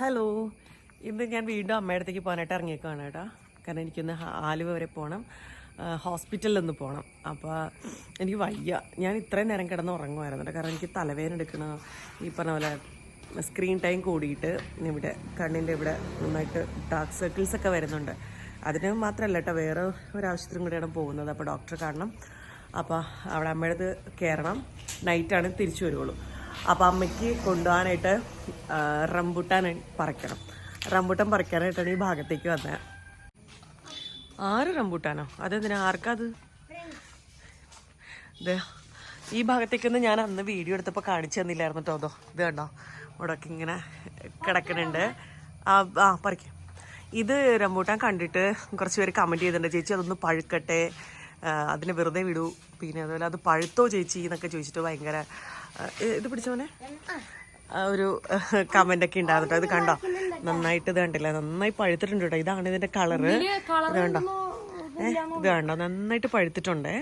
Hello ഇന്ന് ഞാൻ വീണ്ടും അമ്മയുടെ അടുത്തേക്ക് പോകാനായിട്ട് ഇറങ്ങിയേക്കാണ് കേട്ടോ. കാരണം എനിക്കൊന്ന് ആലുവ വരെ പോകണം ഹോസ്പിറ്റലിൽ ഒന്ന് പോകണം അപ്പോൾ എനിക്ക് വയ്യ. ഞാൻ ഇത്രയും നേരം കിടന്ന് ഉറങ്ങുമായിരുന്നു കാരണം എനിക്ക് തലവേദന എടുക്കണ. ഈ പറഞ്ഞ പോലെ സ്ക്രീൻ ടൈം കൂടിയിട്ട് ഇവിടെ കണ്ണിന്റെ ഇവിടെ നന്നായിട്ട് ഡാർക്ക് സർക്കിൾസ് ഒക്കെ വരുന്നുണ്ട്. അതിന് മാത്രമല്ല കേട്ടോ വേറെ ഒരാവശ്യത്തിനും കൂടിയാണ് പോകുന്നത്. അപ്പോൾ ഡോക്ടറെ കാണണം. അപ്പോൾ അവിടെ അമ്മയുടെ കയറണം. നൈറ്റാണ് തിരിച്ചു വരുള്ളൂ അപ്പോൾ അമ്മയ്ക്ക് കൊണ്ടുപോകാനായിട്ട് റംബുട്ടാൻ പറിക്കണം. റംബുട്ടാൻ പറിക്കാനായിട്ടാണ് ഈ ഭാഗത്തേക്ക് വന്നത് ആറ് റംബുട്ടാനോ? അതെന്തിനാ? ആർക്കത് ഈ ഭാഗത്തേക്കൊന്നും ഞാൻ അന്ന് വീഡിയോ എടുത്തപ്പോൾ കാണിച്ചു തന്നില്ലായിരുന്നു കേട്ടോ. അതോ ഇത് കണ്ടോ? ഇവിടെയൊക്കെ ഇങ്ങനെ കിടക്കുന്നുണ്ട്. ആ ആ പറിക്കാം. ഇത് റംബൂട്ടാൻ കണ്ടിട്ട് കുറച്ച് പേര് കമന്റ് ചെയ്തിട്ടുണ്ട്. ചേച്ചി അതൊന്ന് പഴുക്കട്ടെ. അതിനെ വെറുതെ വിടൂ. പിന്നെ അതുപോലെ അത് പഴുത്തോ ചേച്ചി? എന്നൊക്കെ ചോദിച്ചിട്ട് ഭയങ്കര ഇത് പിടിച്ചോനെ ഒരു കമന്റ് ഒക്കെ ഉണ്ടായിരുന്നു ഇത് കണ്ടോ? നന്നായിട്ട് ഇത് കണ്ടില്ല? നന്നായി പഴുത്തിട്ടുണ്ട് കേട്ടോ ഇതാണ് ഇതിന്റെ കളറ് ഇത് കണ്ടോ? ഇത് കണ്ടോ? നന്നായിട്ട് പഴുത്തിട്ടുണ്ട്.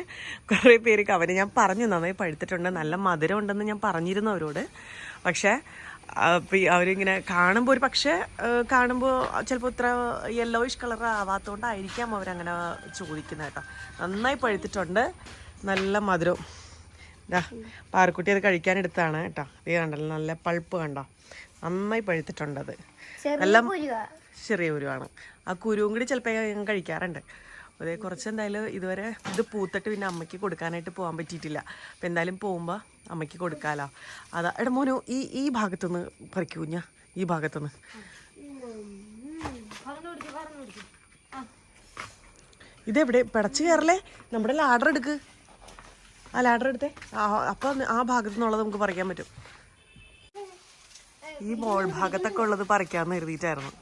കുറേ പേര് കവന് ഞാൻ പറഞ്ഞു നന്നായി പഴുത്തിട്ടുണ്ട്. നല്ല മധുരം ഉണ്ടെന്ന് ഞാൻ പറഞ്ഞിരുന്നു അവരോട്. പക്ഷേ അവരിങ്ങനെ കാണുമ്പോൾ ഒരു പക്ഷേ കാണുമ്പോൾ ചിലപ്പോൾ ഇത്ര യെല്ലോയിഷ് കളർ ആവാത്തതുകൊണ്ടായിരിക്കാം അവരങ്ങനെ ചോദിക്കുന്നത് കേട്ടോ. നന്നായി പഴുത്തിട്ടുണ്ട്. നല്ല മധുരം. ഇതാ പാറക്കുട്ടി അത് കഴിക്കാൻ എടുത്താണ് കേട്ടോ. ഇത് കണ്ടല്ലോ നല്ല പൾപ്പ് കണ്ടോ? നന്നായി പഴുത്തിട്ടുണ്ട് അത് നല്ല ചെറിയ കുരുവാണ്. ആ കുരുവും കൂടി ചിലപ്പോൾ ഞാൻ കഴിക്കാറുണ്ട്. അതേ കുറച്ച് എന്തായാലും ഇതുവരെ ഇത് പൂത്തിട്ട് പിന്നെ അമ്മയ്ക്ക് കൊടുക്കാനായിട്ട് പോകാൻ പറ്റിയിട്ടില്ല. അപ്പം എന്തായാലും പോകുമ്പോൾ അമ്മയ്ക്ക് കൊടുക്കാലോ. അതാ എടാ മോനു ഈ ഈ ഭാഗത്തുനിന്ന് പറിക്കൂ ഞാൻ ഈ ഭാഗത്തുനിന്ന് ഇതെവിടെ? പിടച്ച് കയറല്ലേ? നമ്മുടെ ലാഡർ എടുക്ക്. ആ ലാഡർ എടുത്തേ. അപ്പം ആ ഭാഗത്തു നിന്നുള്ളത് നമുക്ക് പറിക്കാൻ പറ്റും. ഈ മോൾ ഭാഗത്തൊക്കെ ഉള്ളത് പറിക്കാന്ന് കരുതിയിട്ടായിരുന്നു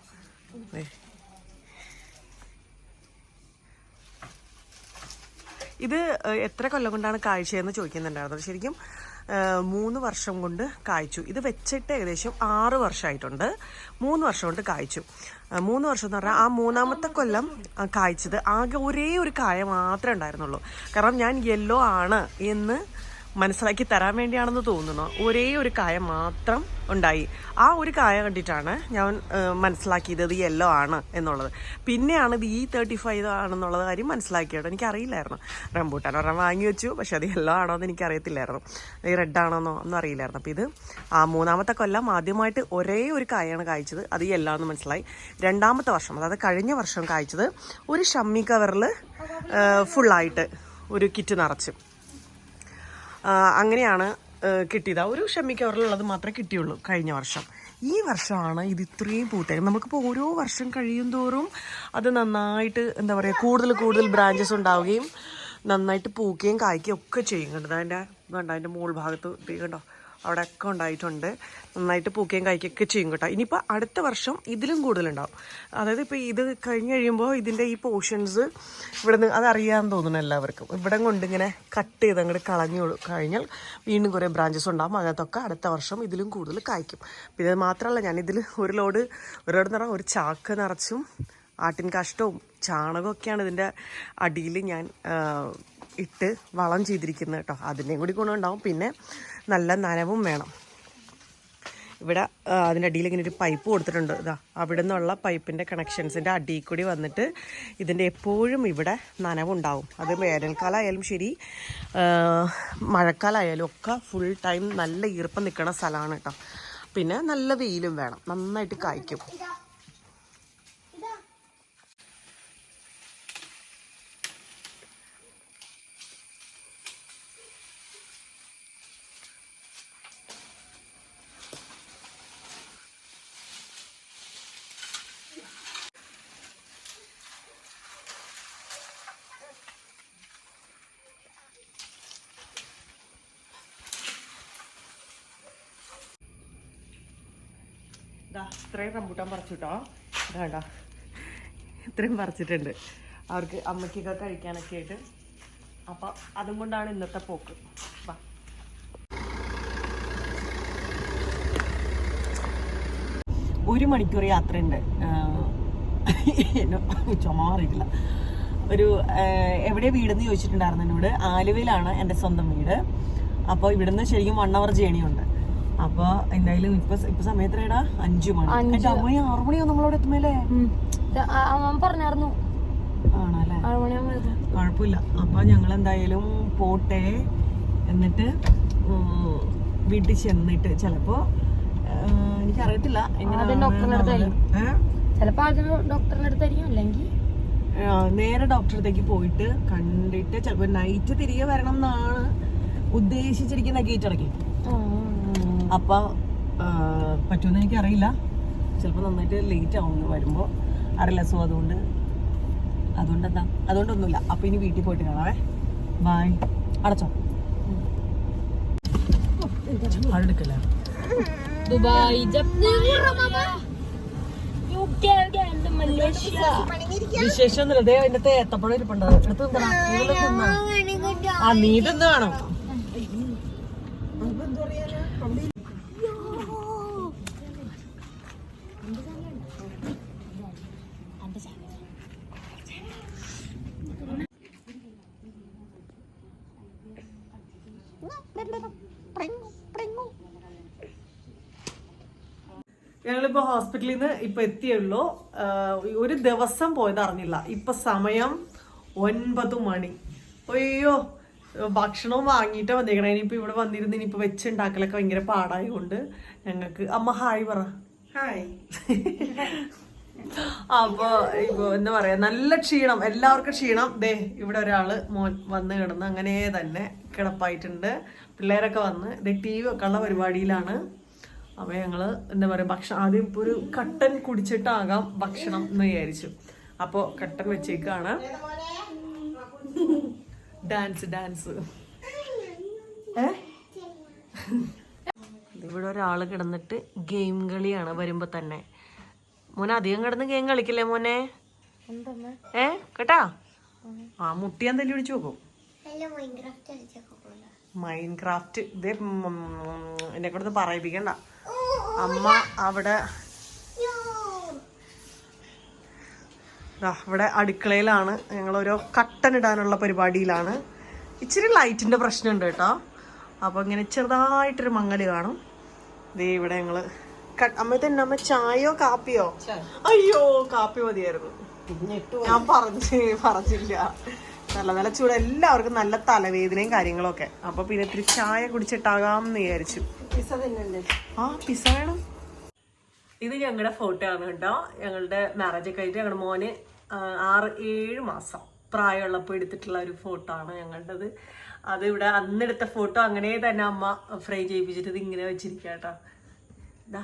ഇത് എത്ര കൊല്ലം കൊണ്ടാണ് കാഴ്ചയെന്ന് ചോദിക്കുന്നുണ്ടായിരുന്നത് ശരിക്കും മൂന്ന് വർഷം കൊണ്ട് കായ്ച്ചു. ഇത് വെച്ചിട്ട് ഏകദേശം ആറ് വർഷമായിട്ടുണ്ട് മൂന്ന് വർഷം കൊണ്ട് കായ്ച്ചു. മൂന്ന് വർഷം എന്ന് പറഞ്ഞാൽ ആ മൂന്നാമത്തെ കൊല്ലം കായ്ച്ചത്. ആകെ ഒരേ ഒരു കായ മാത്രമേ ഉണ്ടായിരുന്നുള്ളൂ. കാരണം ഞാൻ യെല്ലോ ആണ് എന്ന് മനസ്സിലാക്കി തരാൻ വേണ്ടിയാണെന്ന് തോന്നുന്നു. ഒരേ ഒരു കായ മാത്രം ഉണ്ടായി. ആ ഒരു കായ കണ്ടിട്ടാണ് ഞാൻ മനസ്സിലാക്കിയത് ഇത് യെല്ലോ ആണ് എന്നുള്ളത്. പിന്നെയാണ് ഇത് ഈ തേർട്ടി ഫൈവ് ആണെന്നുള്ള കാര്യം മനസ്സിലാക്കിയത്. എനിക്കറിയില്ലായിരുന്നു. റംബൂട്ടാൻ ഒരെണ്ണം വാങ്ങി വെച്ചു. പക്ഷെ അത് യെല്ലോ ആണോ എന്ന് എനിക്കറിയത്തില്ലായിരുന്നു. ഈ റെഡ് ആണോന്നോ ഒന്നും അറിയില്ലായിരുന്നു. അപ്പോൾ ഇത് ആ മൂന്നാമത്തെ കൊല്ലം ആദ്യമായിട്ട് ഒരേ ഒരു കായാണ് കായ്ച്ചത്. അത് യെല്ലോ എന്ന് മനസ്സിലായി. രണ്ടാമത്തെ വർഷം അതായത് കഴിഞ്ഞ വർഷം കായ്ച്ചത് ഒരു ഷമ്മി കവറിൽ ഫുള്ളായിട്ട് ഒരു കിറ്റ് നിറച്ച്. അങ്ങനെയാണ് കിട്ടിയത്. ഒരു ഷമ്മി കവറിലുള്ളത് മാത്രമേ കിട്ടിയുള്ളൂ കഴിഞ്ഞ വർഷം. ഈ വർഷമാണ് ഇത് ഇത്രയും പൂത്തത്. നമുക്കിപ്പോൾ ഓരോ വർഷം കഴിയും തോറും അത് നന്നായിട്ട് എന്താ പറയുക കൂടുതൽ കൂടുതൽ ബ്രാഞ്ചസ് ഉണ്ടാവുകയും നന്നായിട്ട് പൂക്കുകയും കായ്ക്കുകയും ഒക്കെ ചെയ്യും. കണ്ടത് അതിന്റെ കണ്ടോ? അതിന്റെ മുകൾ ഭാഗത്ത് കണ്ടോ? അവിടെ ഒക്കെ ഉണ്ടായിട്ടുണ്ട്. നന്നായിട്ട് പൂക്കുകയും കഴിക്കുകയൊക്കെ ചെയ്യും കേട്ടോ. ഇനിയിപ്പോൾ അടുത്ത വർഷം ഇതിലും കൂടുതലുണ്ടാവും. അതായത് ഇപ്പോൾ ഇത് കഴിഞ്ഞ് കഴിയുമ്പോൾ ഇതിന്റെ ഈ പോർഷൻസ് ഇവിടെ നിന്ന് അതറിയാമെന്ന് തോന്നുന്നു എല്ലാവർക്കും. ഇവിടെ കൊണ്ട് ഇങ്ങനെ കട്ട് ചെയ്ത് അങ്ങോട്ട് കളഞ്ഞു കഴിഞ്ഞാൽ വീണ്ടും കുറേ ബ്രാഞ്ചസ് ഉണ്ടാകും അതിനകത്തൊക്കെ അടുത്ത വർഷം ഇതിലും കൂടുതൽ കായ്ക്കും. പിന്നെ മാത്രമല്ല ഞാനിതിൽ ഒരു ലോഡ് ഒരു ലോഡ് നിറ ഒരു ചാക്ക് നിറച്ചും ആട്ടിൻ കാഷ്ടവും ചാണകമൊക്കെയാണ് ഇതിന്റെ അടിയിൽ ഞാൻ ഇട്ട് വളം ചെയ്തിരിക്കുന്നത് കേട്ടോ. അതിന്റെയും കൂടി ഗുണമുണ്ടാവും പിന്നെ നല്ല നനവും വേണം. ഇവിടെ അതിന്റെ അടിയിൽ ഇങ്ങനെ ഒരു പൈപ്പ് കൊടുത്തിട്ടുണ്ട്. ഇതാ അവിടെ നിന്നുള്ള പൈപ്പിന്റെ കണക്ഷൻസിന്റെ അടിയിൽ കൂടി വന്നിട്ട് ഇതിന്റെ എപ്പോഴും ഇവിടെ നനവുണ്ടാവും. അത് വേനൽക്കാലമായാലും ശരി മഴക്കാലമായാലും ഒക്കെ ഫുൾ ടൈം നല്ല ഈർപ്പം നിൽക്കുന്ന സ്ഥലമാണ് കേട്ടോ. പിന്നെ നല്ല വെയിലും വേണം. നന്നായിട്ട് കായ്ക്കും. ഇത്രയും റംബൂട്ടാൻ പറിച്ചു കേട്ടോ വേണ്ട ഇത്രയും പറിച്ചിട്ടുണ്ട്. അവർക്ക് അമ്മയ്ക്കൊക്കെ കഴിക്കാനൊക്കെ ആയിട്ട്. അപ്പം അതും കൊണ്ടാണ് ഇന്നത്തെ പോക്ക്. ഒരു മണിക്കൂർ യാത്രയുണ്ട്. ചുമ മാറിയിട്ടില്ല. ഒരു എവിടെ വീടെന്ന് ചോദിച്ചിട്ടുണ്ടായിരുന്നു എന്നോട്. ആലുവയിലാണ് എന്റെ സ്വന്തം വീട്. അപ്പോൾ ഇവിടുന്ന് ശരിക്കും വൺ അവർ ജേണി ഉണ്ട്. അപ്പൊ എന്തായാലും ഇപ്പൊ ഇപ്പൊ സമയത്രേടാ? അഞ്ചു മണി. എന്റെ ആറു മണിയോ നമ്മളോട് എത്തുമല്ലേ പറഞ്ഞായിരുന്നു. ആണല്ലേ? കുഴപ്പമില്ല. അപ്പൊ ഞങ്ങൾ എന്തായാലും പോട്ടെ. എന്നിട്ട് വീട്ടിൽ ചെന്നിട്ട് ചിലപ്പോ എനിക്കറിയത്തില്ല. ചിലപ്പോ ആദ്യം ഡോക്ടറിന്റെ അടുത്തായിരിക്കും. അല്ലെങ്കിൽ നേരെ ഡോക്ടറത്തേക്ക് പോയിട്ട് കണ്ടിട്ട് ചിലപ്പോൾ നൈറ്റ് തിരികെ വരണം എന്നാണ് ഉദ്ദേശിച്ചിരിക്കുന്ന ഗേറ്റ് അടക്കി അപ്പൊ ആ, പറ്റുമെന്ന് എനിക്കറിയില്ല. ചിലപ്പോൾ നന്നായിട്ട് ലേറ്റ് ആവും വരുമ്പോൾ അറിയില്ല സോ അതുകൊണ്ട് അതുകൊണ്ട് എന്താ അതുകൊണ്ടൊന്നുമില്ല. അപ്പൊ ഇനി വീട്ടിൽ പോയിട്ട് കാണാവേ. ബായ് അടച്ചോ. അടുക്കല്ലേ ദുബായ് വിശേഷം ഒന്നുമില്ല ദേ അതിന്റെ ഏത്തപ്പഴം ഇരിപ്പുണ്ട്. എടുത്ത്. ആ നീ തിന്ന്. കാണും ഞങ്ങളിപ്പോ ഹോസ്പിറ്റലിൽ നിന്ന് ഇപ്പൊ എത്തിയുള്ളൂ. ഒരു ദിവസം പോയത് അറിഞ്ഞില്ല. ഇപ്പൊ സമയം ഒൻപത് മണി. അയ്യോ ഭക്ഷണവും വാങ്ങിയിട്ടാ വന്നേക്കണേ. ഇനിയിപ്പോ ഇവിടെ വന്നിരുന്ന് ഇനിയിപ്പോ വെച്ചുണ്ടാക്കലൊക്കെ ഭയങ്കര പാടായതുകൊണ്ട് ഞങ്ങൾക്ക് അമ്മ ഹായ് പറ. ഹായ്. അപ്പൊ ഇപ്പൊ എന്താ പറയാ നല്ല ക്ഷീണം. എല്ലാവർക്കും ക്ഷീണം. ദേ ഇവിടെ ഒരാൾ മോൻ വന്ന് കിടന്ന് അങ്ങനെ തന്നെ കിടപ്പായിട്ടുണ്ട്. പിള്ളേരൊക്കെ വന്ന് ദേ ടി വി വെക്കാനുള്ള പരിപാടിയിലാണ്. അപ്പൊ ഞങ്ങൾ എന്താ പറയാ ഭക്ഷണം ആദ്യം ഇപ്പൊ ഒരു കട്ടൻ കുടിച്ചിട്ടാകാം ഭക്ഷണം എന്ന് വിചാരിച്ചു. അപ്പൊ കട്ടൻ വെച്ചേക്കാണ്. Dance dance. ഏ? ഇവിടെ ഒരാൾ കിടന്നിട്ട് ഗെയിം കളിയാണ് വരുമ്പോ തന്നെ. മോനെ അധികം കിടന്ന് ഗെയിം കളിക്കില്ലേ മോനെ? ഏ? കേട്ടാ? ആ മുട്ടിയാൻ തല്ലി പിടിച്ചു നോക്കും മൈൻഡ് ക്രാഫ്റ്റ് ഇതേ എന്നെ കൂടെ പറയിപ്പിക്കണ്ട. അമ്മ അവിടെ ഇവിടെ അടുക്കളയിലാണ്. ഞങ്ങൾ ഓരോ കട്ടൻ ഇടാനുള്ള പരിപാടിയിലാണ്. ഇച്ചിരി ലൈറ്റിന്റെ പ്രശ്നമുണ്ട് കേട്ടോ. അപ്പൊ ഇങ്ങനെ ചെറുതായിട്ടൊരു മങ്ങൽ കാണും. ദേ ഇവിടെ ഞങ്ങൾ അമ്മ തന്നെ അമ്മ ചായയോ കാപ്പിയോ? അയ്യോ കാപ്പി മതിയായിരുന്നു. ഞാൻ പറഞ്ഞു പറഞ്ഞില്ല. നല്ല നല്ല ചൂട് എല്ലാവർക്കും നല്ല തലവേദനയും കാര്യങ്ങളൊക്കെ. അപ്പൊ പിന്നെ ഇത്തിരി ചായ കുടിച്ചിട്ടാകാം എന്ന് വിചാരിച്ചു ആ പിസ വേണം. ഇത് ഞങ്ങളുടെ ഫോട്ടോ ആണ് കേട്ടോ. ഞങ്ങളുടെ മാരേജ് ഒക്കെ ആയിട്ട് ഞങ്ങളുടെ മോന് ആറ് ഏഴ് മാസം പ്രായമുള്ളപ്പോൾ എടുത്തിട്ടുള്ള ഒരു ഫോട്ടോ ആണ് ഞങ്ങളുടേത് അത് ഇവിടെ അന്നെടുത്ത ഫോട്ടോ അങ്ങനെ തന്നെ അമ്മ ഫ്രൈ ചെയ്യിപ്പിച്ചിട്ട് ഇത് ഇങ്ങനെ വെച്ചിരിക്കുക കേട്ടോ. ഇതാ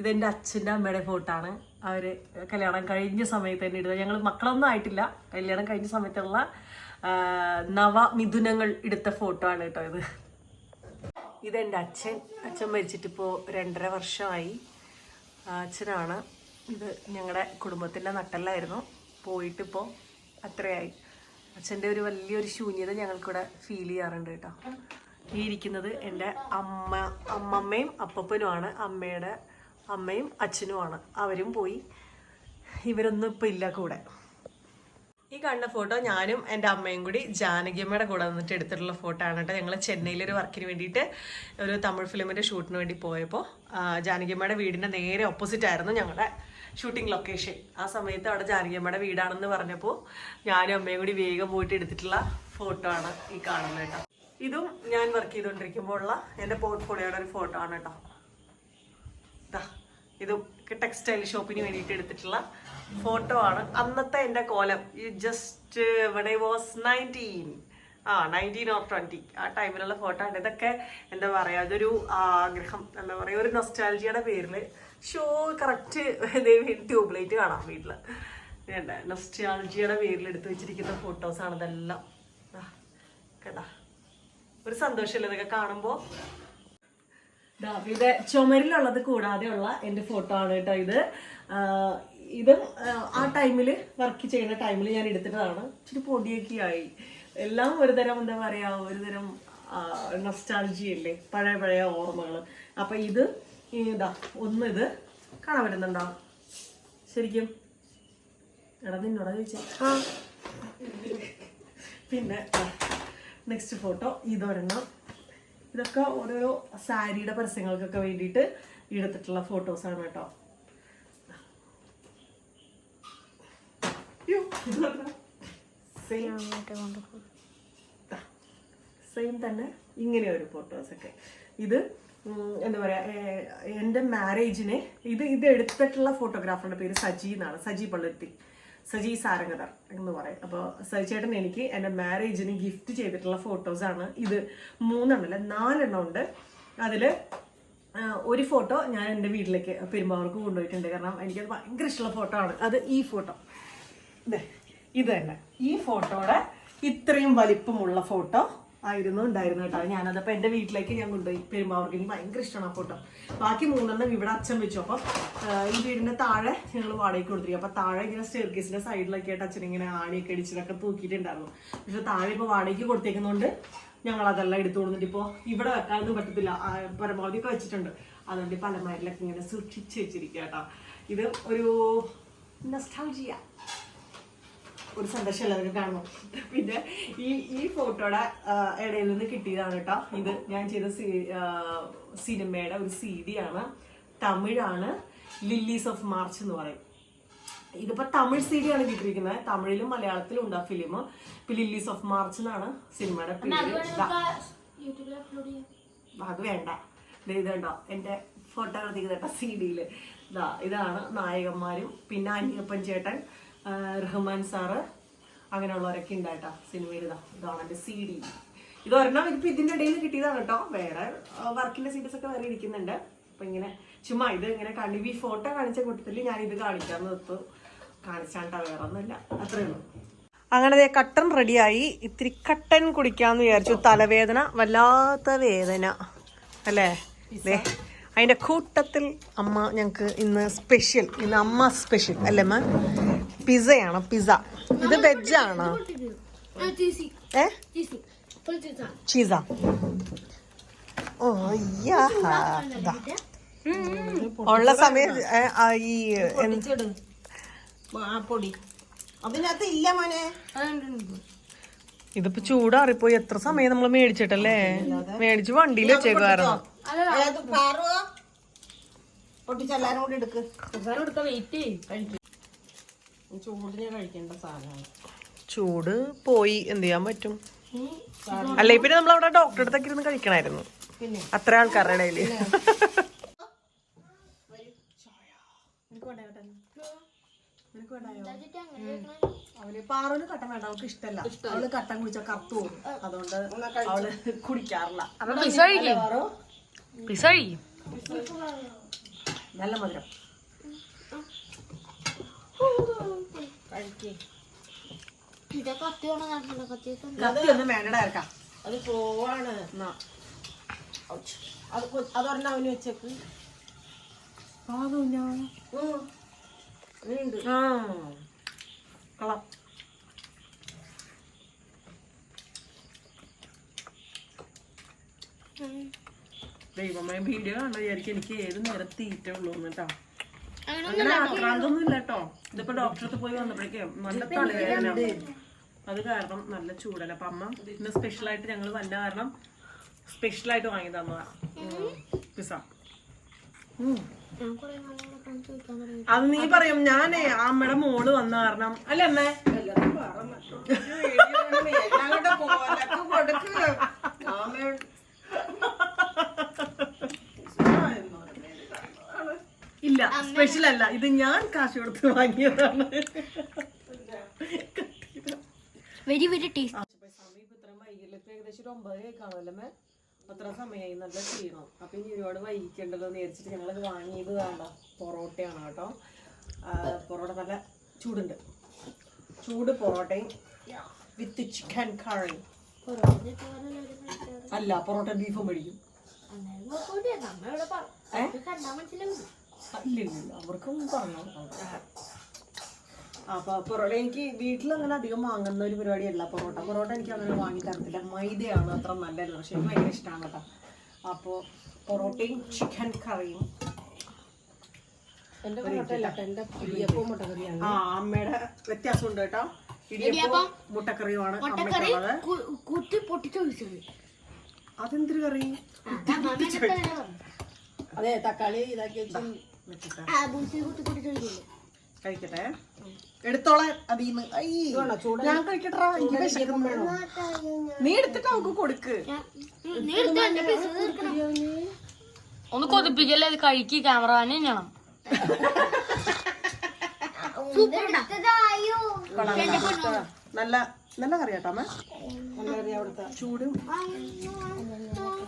ഇതെന്റെ അച്ഛന്റെ അമ്മയുടെ ഫോട്ടോ ആണ്. അവർ കല്യാണം കഴിഞ്ഞ സമയത്ത് തന്നെ ഇടുന്നത് ഞങ്ങൾ മക്കളൊന്നും ആയിട്ടില്ല. കല്യാണം കഴിഞ്ഞ സമയത്തുള്ള നവമിഥുനങ്ങൾ എടുത്ത ഫോട്ടോ ആണ് കേട്ടോ ഇത്. ഇതെന്റെ അച്ഛൻ. അച്ഛൻ മരിച്ചിട്ടിപ്പോൾ രണ്ടര വർഷമായി. അച്ഛനാണ്. ഇത് ഞങ്ങളുടെ കുടുംബത്തിന്റെ നട്ടല്ലായിരുന്നു. പോയിട്ടിപ്പോൾ അത്രയായി. അച്ഛന്റെ ഒരു വലിയൊരു ശൂന്യത ഞങ്ങൾക്കിവിടെ ഫീൽ ചെയ്യാറുണ്ട് കേട്ടോ. ഈ ഇരിക്കുന്നത് എന്റെ അമ്മ അമ്മമ്മയും അപ്പപ്പനുമാണ്. അമ്മയുടെ അമ്മയും അച്ഛനുമാണ്. അവരും പോയി. ഇവരൊന്നും ഇപ്പം ഇല്ല കൂടെ. ഈ കാണുന്ന ഫോട്ടോ ഞാനും എന്റെ അമ്മയും കൂടി ജാനകിയമ്മയുടെ കൂടെ വന്നിട്ട് എടുത്തിട്ടുള്ള ഫോട്ടോ ആണ് കേട്ടോ. ഞങ്ങൾ ചെന്നൈയിൽ ഒരു വർക്കിന് വേണ്ടിയിട്ട് ഒരു തമിഴ് ഫിലിമിന്റെ ഷൂട്ടിന് വേണ്ടി പോയപ്പോൾ ജാനകിയമ്മയുടെ വീടിന്റെ നേരെ ഓപ്പോസിറ്റ് ആയിരുന്നു ഞങ്ങളുടെ ഷൂട്ടിംഗ് ലൊക്കേഷൻ ആ സമയത്ത് അവിടെ ജാനകിയമ്മയുടെ വീടാണെന്ന് പറഞ്ഞപ്പോൾ ഞാനും അമ്മയും കൂടി വേഗം പോയിട്ട് എടുത്തിട്ടുള്ള ഫോട്ടോ ആണ് ഈ കാണുന്നത് കേട്ടോ. ഇതും ഞാൻ വർക്ക് ചെയ്തുകൊണ്ടിരിക്കുമ്പോഴുള്ള എന്റെ പോർട്ട്ഫോളിയോയുടെ ഒരു ഫോട്ടോ ആണ് കേട്ടോ. ദാ, ഇതും. ടെക്സ്റ്റൈൽ ഷോപ്പിന് വേണ്ടിയിട്ട് എടുത്തിട്ടുള്ള ഫോട്ടോ ആണ്. അന്നത്തെ എന്റെ കോലം ജസ്റ്റ് ഇവിടെ was nineteen uh nineteen or twenty ആ ടൈമിലുള്ള ഫോട്ടോ ആണ്. ഇതൊക്കെ എന്താ പറയുക അതൊരു ആഗ്രഹം എന്താ പറയുക ഒരു നൊസ്റ്റാലജിയുടെ പേരിൽ ഷോ കറക്റ്റ് ട്യൂബ്ലൈറ്റ് കാണാം വീട്ടിൽ വേണ്ട നൊസ്റ്റാലജിയുടെ പേരിൽ എടുത്തു വെച്ചിരിക്കുന്ന ഫോട്ടോസാണ് ഇതെല്ലാം. കേട്ടാ. ഒരു സന്തോഷമില്ല ഇതൊക്കെ കാണുമ്പോൾ ഇത് ചുമരിലുള്ളത് കൂടാതെയുള്ള എന്റെ ഫോട്ടോ ആണ് കേട്ടോ ഇത്. ഇതും ആ ടൈമിൽ വർക്ക് ചെയ്യുന്ന ടൈമിൽ ഞാൻ എടുത്തിട്ടതാണ്. ഇച്ചിരി പൊടിയൊക്കെ ആയി. എല്ലാം ഒരു തരം എന്താ പറയാ ഒരു തരം നൊസ്റ്റാൾജി അല്ലേ പഴയ പഴയ ഓർമ്മകൾ അപ്പൊ ഇത് ഇതാ ഒന്ന് ഇത് കാണാൻ പറ്റുന്നുണ്ടോ? ശരിക്കും? എടാ നിന്നോടാ ആ. പിന്നെ നെക്സ്റ്റ് ഫോട്ടോ ഇതൊരെണ്ണം. ഇതൊക്കെ ഓരോരോ സാരിയുടെ പരസ്യങ്ങൾക്കൊക്കെ വേണ്ടിയിട്ട് എടുത്തിട്ടുള്ള ഫോട്ടോസാണ് കേട്ടോ. സെയിം തന്നെ ഇങ്ങനെ ഒരു ഫോട്ടോസൊക്കെ ഇത് എന്താ പറയാ ഏർ, എന്റെ മാരേജിനെ ഇത് ഇത് എടുത്തിട്ടുള്ള ഫോട്ടോഗ്രാഫറുടെ പേര് സജി എന്നാണ്. സജി പള്ളുരുത്തി. സജി സാരംഗതർ എന്ന് പറയും. അപ്പോൾ സജിച്ചേട്ടൻ എനിക്ക് എന്റെ മാരേജിന് ഗിഫ്റ്റ് ചെയ്തിട്ടുള്ള ഫോട്ടോസാണ് ഇത് മൂന്നെണ്ണമല്ല നാലെണ്ണം ഉണ്ട്. അതിൽ ഒരു ഫോട്ടോ ഞാൻ എന്റെ വീട്ടിലേക്ക് പെരുമ്പാവൂർക്ക് കൊണ്ടുപോയിട്ടുണ്ട്. കാരണം എനിക്കത് ഭയങ്കര ഇഷ്ടമുള്ള ഫോട്ടോ ആണ്. അത് ഈ ഫോട്ടോ ദേ, ഇത് തന്നെ. ഈ ഫോട്ടോയുടെ ഇത്രയും വലിപ്പമുള്ള ഫോട്ടോ ആയിരുന്നു ഉണ്ടായിരുന്നു കേട്ടോ. ഞാനതപ്പോൾ എന്റെ വീട്ടിലേക്ക് ഞാൻ കൊണ്ടുപോയി. പെരുമ്പാവൂർക്ക് എനിക്ക് ഭയങ്കര ഇഷ്ടമാണ് ആ ഫോട്ടോ ബാക്കി മൂന്നെണ്ണം ഇവിടെ അച്ഛൻ വെച്ചു. അപ്പം ഈ വീടിന്റെ താഴെ ഞങ്ങൾ വാടകയ്ക്ക് കൊടുത്തിരിക്കും. അപ്പോൾ താഴെ ഇങ്ങനെ സ്റ്റെയർക്കേസിന്റെ സൈഡിലൊക്കെ ആയിട്ട് അച്ഛൻ ഇങ്ങനെ ആണിയൊക്കെ അടിച്ചിട്ടൊക്കെ തൂക്കിയിട്ടുണ്ടായിരുന്നു. പക്ഷെ താഴെ ഇപ്പോൾ വാടകയ്ക്ക് കൊടുത്തേക്കുന്നതുകൊണ്ട് ഞങ്ങൾ അതെല്ലാം എടുത്തു കൊടുത്തിട്ട് ഇപ്പോൾ ഇവിടെ വെക്കാനൊന്നും പറ്റത്തില്ല. പരമാവധിയൊക്കെ വെച്ചിട്ടുണ്ട്. അതുകൊണ്ട് ഇപ്പോൾ അലമാരിലൊക്കെ ഇങ്ങനെ സൂക്ഷിച്ചു വെച്ചിരിക്കുക കേട്ടോ. ഇത് ഒരു നസ്റ്റാൾജിയ ഒരു സന്ദർശം എല്ലാവർക്കും കാണണം പിന്നെ ഈ ഈ ഫോട്ടോയുടെ ഇടയിൽ നിന്ന് കിട്ടിയതാണ് കേട്ടോ. ഇത് ഞാൻ ചെയ്ത സിനിമയുടെ ഒരു സി ഡി ആണ് തമിഴാണ് ലില്ലീസ് ഓഫ് മാർച്ച് എന്ന് പറയും. ഇതിപ്പോ തമിഴ് സി ഡി ആണ് കിട്ടിയിരിക്കുന്നത്. തമിഴിലും മലയാളത്തിലും ഉണ്ട് ആ ഫിലിം ഇപ്പൊ ലില്ലീസ് ഓഫ് മാർച്ച് എന്നാണ് സിനിമയുടെ അത് വേണ്ട. ഇതുണ്ടോ എന്റെ ഫോട്ടോ കേട്ടോ സി ഡിയിൽ ഇതാ ഇതാണ് നായകന്മാരും പിന്നെ അനിയപ്പൻ ചേട്ടൻ റഹ്മാൻ സാറ് അങ്ങനെയുള്ളവരൊക്കെ ഉണ്ടായിട്ടാ സിനിമയിൽ ഇതാ. ഇതാണ് എന്റെ സി ഡി ഇത് ഒരെണ്ണം ഇതിപ്പോൾ ഇതിന്റെ ഇടയിൽ കിട്ടിയതാണ് കേട്ടോ. വേറെ വർക്കിന്റെ സീരീസ് ഒക്കെ വേറെ ഇരിക്കുന്നുണ്ട്. അപ്പൊ ഇങ്ങനെ ചുമ്മാ ഇത് ഇങ്ങനെ കണ്ടു ഈ ഫോട്ടോ കാണിച്ച കൂട്ടത്തിൽ ഞാൻ ഇത് കാണിക്കാൻ നിർത്തു കാണിച്ചാണ്ടാ വേറെ ഒന്നുമില്ല അത്രേ ഉള്ളൂ. അങ്ങനെ കട്ടൻ റെഡിയായി. ഇത്തിരി കട്ടൻ കുടിക്കാന്ന് വിചാരിച്ചു. തലവേദന വല്ലാത്ത വേദന. അല്ലേ? ദേ അതിന്റെ കൂട്ടത്തിൽ അമ്മ ഞങ്ങക്ക് ഇന്ന് സ്പെഷ്യൽ ഇന്ന് അമ്മ സ്പെഷ്യൽ അല്ലേ അമ്മ? പിസയാണ് പിസ. ഇത് വെജാണോ ഏ? ചീസി ഓ. ഉള്ള സമയം ഈ പൊടി. അതിനകത്ത് ഇല്ല മോനെ. ഇതിപ്പോ ചൂടാറിപ്പോയി. എത്ര സമയം നമ്മൾ മേടിച്ചിട്ടല്ലേ? മേടിച്ച് വണ്ടിയിൽ വെച്ചേക്കുവായിരുന്നു പാറുവോ പൊട്ടിച്ചെല്ലാരും കൂടി എടുക്ക്. ചൂടിന് കഴിക്കേണ്ട സാധനമാണ് ചൂട് പോയി എന്ത് ചെയ്യാൻ പറ്റും? അല്ലെ പിന്നെ നമ്മൾ അവിടെ ഡോക്ടറെ അടുത്തൊക്കെ ഇരുന്ന് കഴിക്കണായിരുന്നു. പിന്നെ. അത്ര ആൾക്കാരുടെ ഇടയിൽ അവന് പാറുവിന് കട്ടൻ വേണ്ട അവൾക്ക് ഇഷ്ടല്ല. അവൾ കട്ടൻ കുടിച്ചാൽ കറുത്തു പോകും. അതുകൊണ്ട് അവൾ കുടിക്കാറില്ല. നല്ല മധുരം. അത് പോവാണ്. അതൊരെണ്ണം അവന് വെച്ചേക്ക്. കളം ദൈവമേ വീഡിയോ കണ്ട വിചാരിക്കും എനിക്ക് ഏത് നേരം തീറ്റ ഉള്ളൂ കേട്ടോ. അങ്ങനെ ആക്രാന്തൊന്നും ഇല്ല കേട്ടോ. ഇതിപ്പോ ഡോക്ടറെ പോയി വന്നപ്പോഴേക്കും നല്ല തലവേദന അത് കാരണം നല്ല ചൂടല്ല. അപ്പൊ അമ്മ ഇന്ന് സ്പെഷ്യൽ ആയിട്ട് ഞങ്ങൾ വന്ന കാരണം സ്പെഷ്യൽ ആയിട്ട് വാങ്ങി തന്നതാ. പിസ അത് നീ പറയും ഞാനേ അമ്മയുടെ മോൾ വന്ന കാരണം. അല്ലേ അമ്മേ? എല്ലാരും പറഞ്ഞ വീഡിയോ കാണുമ്പോ എല്ലാം കൂടെ പോലൊക്കെ കൊടുക്ക് ആമേ ഇല്ല സ്പെഷ്യൽ അല്ല. ഇത് ഞാൻ കാശ് കൊടുത്ത് വാങ്ങിയതാണ്. Very very taste. സമയം ഇപ്പൊ ഇത്രയും ഏകദേശം ഒരു ഒമ്പതര കാണുമല്ലേ അത്ര സമയമായി നല്ല ക്ഷീണം. അപ്പൊ ഇനി ഒരുപാട് വൈകിക്കണ്ടല്ലോ എന്ന് വിചാരിച്ചിട്ട് ഞങ്ങളത് വാങ്ങിയത് വേണ്ട പൊറോട്ടയാണ് കേട്ടോ. പൊറോട്ട നല്ല ചൂടുണ്ട്. ചൂട് പൊറോട്ടയും വിത്ത് ചിക്കൻ കറി അല്ല പൊറോട്ട ബീഫും മേടിക്കും. മനസ്സിലാവും ഇല്ലില്ല അവർക്കൊന്നും പറഞ്ഞു അപ്പൊ പൊറോട്ട എനിക്ക് വീട്ടിൽ അങ്ങനെ അധികം വാങ്ങുന്ന ഒരു പരിപാടിയല്ല. പൊറോട്ട പൊറോട്ട എനിക്ക് അങ്ങനെ വാങ്ങി തരത്തില്ല. മൈദയാണ് അത്ര നല്ലതല്ല പക്ഷെ എനിക്ക് ഭയങ്കര ഇഷ്ടമാണ് കേട്ടോ. അപ്പോൾ പൊറോട്ടയും ചിക്കൻ കറിയും. ഇടിയപ്പവും മുട്ടക്കറിയാണ്. ആ അമ്മയുടെ വ്യത്യാസമുണ്ട് കേട്ടോ. ഇടിയപ്പം മുട്ടക്കറിയുമാണ് പൊട്ടിച്ചൊഴിച്ചത്. അതെന്തൊരു കറി? അതെ തക്കാളി ഇതാക്കി വെച്ച് കഴിക്കട്ടെ. എടുത്തോളെ അതിന്ന് ഞാൻ കഴിക്കട്ടെ എനിക്ക് നീ എടുത്തിട്ട് നമുക്ക് കൊടുക്ക്. ഒന്ന് കൊതിപ്പിക്കല്ലേ ഇത് ക്യാമറ തന്നെ ചെയ്യണം നല്ല നല്ല കറിയാട്ടോ അമ്മ. നല്ല ചീസ്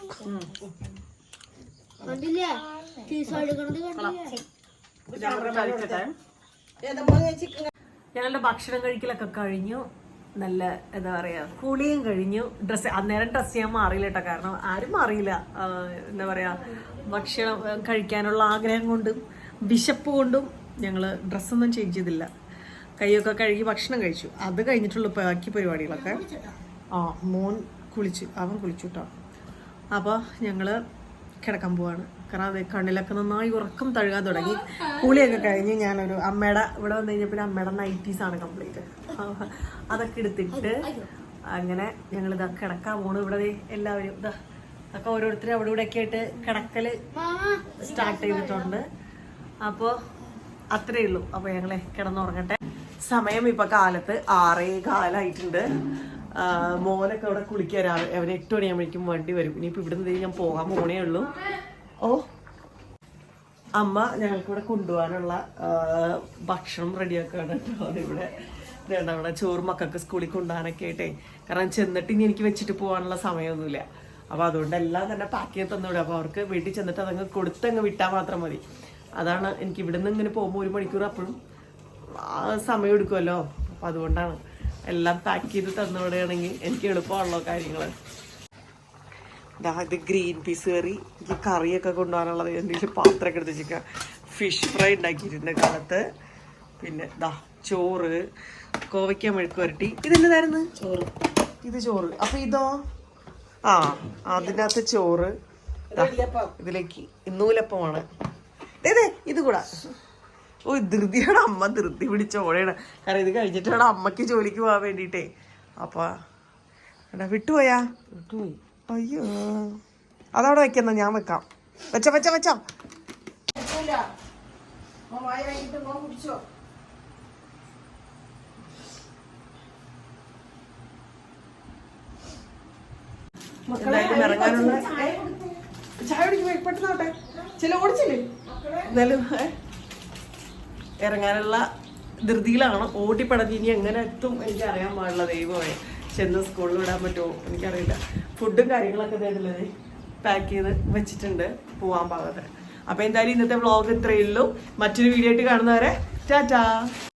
എടുക്കണത് കണ്ടില്ലേ? ഞങ്ങളുടെ ഭക്ഷണം കഴിക്കലൊക്കെ കഴിഞ്ഞു. നല്ല എന്താ പറയാ കുളിയും കഴിഞ്ഞു. ഡ്രസ്സ് അന്നേരം ഡ്രസ്സ് ചെയ്യാൻ മാറിയില്ല കേട്ടോ കാരണം ആരും അറിയില്ല എന്താ പറയാ ഭക്ഷണം കഴിക്കാനുള്ള ആഗ്രഹം കൊണ്ടും വിശപ്പ് കൊണ്ടും ഞങ്ങൾ ഡ്രസ്സൊന്നും ചേഞ്ച് ചെയ്തില്ല. കൈയൊക്കെ കഴുകി ഭക്ഷണം കഴിച്ചു. അത് കഴിഞ്ഞിട്ടുള്ള ബാക്കി പരിപാടികളൊക്കെ. ആ മോൻ കുളിച്ചു. അവൻ കുളിച്ചു കേട്ടോ അപ്പോൾ ഞങ്ങൾ കിടക്കാൻ പോവാണ്. കാരണം അത് കണ്ണിലൊക്കെ നന്നായി ഉറക്കം തഴുകാൻ തുടങ്ങി. കുളിയൊക്കെ കഴിഞ്ഞ് ഞാനൊരു അമ്മയുടെ ഇവിടെ വന്നു പിന്നെ അമ്മയുടെ നൈറ്റീസ് ആണ് കംപ്ലീറ്റ് അതൊക്കെ എടുത്തിട്ട് അങ്ങനെ ഞങ്ങൾ ഇതാ കിടക്കാൻ പോണു. ഇവിടെ എല്ലാവരും ഇതാ ഒക്കെ ഓരോരുത്തരും അവിടെ ഇവിടെ ഒക്കെ ആയിട്ട് കിടക്കൽ സ്റ്റാർട്ട് ചെയ്തിട്ടുണ്ട്. അപ്പോ അത്രേ ഉള്ളൂ. അപ്പോൾ ഞങ്ങളെ കിടന്നുറങ്ങട്ടെ. സമയം ഇപ്പൊ കാലത്ത് ആറേ കാലായിട്ടുണ്ട്. മോനൊക്കെ അവിടെ കുളിക്കാൻ അവൻ എട്ട് മണിയാകുമ്പോഴേക്കും വണ്ടി വരും. ഇനിയിപ്പൊ ഇവിടുന്ന് ഞാൻ പോകാൻ പോണേ ഉള്ളൂ. ഓ. അമ്മ ഞങ്ങൾക്കിവിടെ കൊണ്ടുപോകാനുള്ള ഭക്ഷണം റെഡിയാക്കുകയാണ് കേട്ടോ അതിവിടെ. വേണ്ട അവിടെ ചോറ് മക്കൾക്ക് സ്കൂളിൽ കൊണ്ടുപോകാനൊക്കെ ആയിട്ടേ. കാരണം ചെന്നിട്ട് ഇനി എനിക്ക് വെച്ചിട്ട് പോകാനുള്ള സമയമൊന്നുമില്ല. അപ്പോൾ അതുകൊണ്ട് എല്ലാം തന്നെ പാക്ക് ചെയ്ത് തന്നുവിടും അപ്പോൾ അവർക്ക് വീട്ടിൽ ചെന്നിട്ട് അതങ്ങ് കൊടുത്തങ്ങ് വിട്ടാൽ മാത്രം മതി. അതാണ് എനിക്ക് ഇവിടുന്ന് ഇങ്ങനെ പോകുമ്പോൾ ഒരു മണിക്കൂർ അപ്പോഴും സമയം എടുക്കുമല്ലോ. അപ്പോൾ അതുകൊണ്ടാണ്. എല്ലാം പാക്ക് ചെയ്ത് തന്നുവിടുകയാണെങ്കിൽ എനിക്ക് എളുപ്പമാണല്ലോ കാര്യങ്ങൾ ദാ ഇത് ഗ്രീൻ പീസ് കറി എനിക്ക് കറിയൊക്കെ കൊണ്ടുപോകാനുള്ളത് എന്തെങ്കിലും പാത്രമൊക്കെ എടുത്ത് വെച്ചിരിക്കുക ഫിഷ് ഫ്രൈ ഉണ്ടാക്കിയിട്ടുണ്ട് കാലത്ത് പിന്നെ ദാ ചോറ് കോവയ്ക്ക മെഴുക്ക് വരട്ടി. ഇതെന്തായിരുന്നു? ചോറ്. ഇത് ചോറ്. അപ്പൊ ഇതോ? ആ അതിനകത്ത് ചോറ്. ഇതിലേക്ക് നൂലപ്പമാണ് ഇതേ ഇത് കൂടാ. ഓ ധൃതിയാണ്. അമ്മ ധൃതി പിടിച്ച ഓടയാണ്. കാരണം ഇത് കഴിഞ്ഞിട്ടാണ് അമ്മയ്ക്ക് ജോലിക്ക് പോകാൻ വേണ്ടിയിട്ടേ. അപ്പൊ എടാ വിട്ടുപോയാ? വിട്ടുപോയി. അയ്യോ. അതവിടെ വെക്കുന്ന ഞാൻ വെക്കാം. വെച്ച വെച്ച വെച്ചോ. കുടിച്ചോ? എന്തായാലും ഇറങ്ങാനുള്ള ചായ കുടിക്കുമ്പോ പെട്ടെന്നോട്ടെ ചില ഓടിച്ചില്ലേ? എന്നാലും ഇറങ്ങാനുള്ള ധൃതിയിലാണ്. ഓടിപ്പടഞ്ഞ് ഇനി എങ്ങനെ എത്തും എനിക്ക് അറിയാൻ പാടില്ല ദൈവമേ. ചെന്ന് സ്കൂളിൽ വിടാൻ പറ്റുമോ? എനിക്കറിയില്ല. ഫുഡും കാര്യങ്ങളൊക്കെ തരുന്നത് പാക്ക് ചെയ്ത് വെച്ചിട്ടുണ്ട് പോവാൻ പാകത്തെ അപ്പോൾ എന്തായാലും ഇന്നത്തെ വ്ളോഗ് ഇത്രയേ ഉള്ളൂ. മറ്റൊരു വീഡിയോ ആയിട്ട് കാണുന്നവരെ ടാറ്റാ.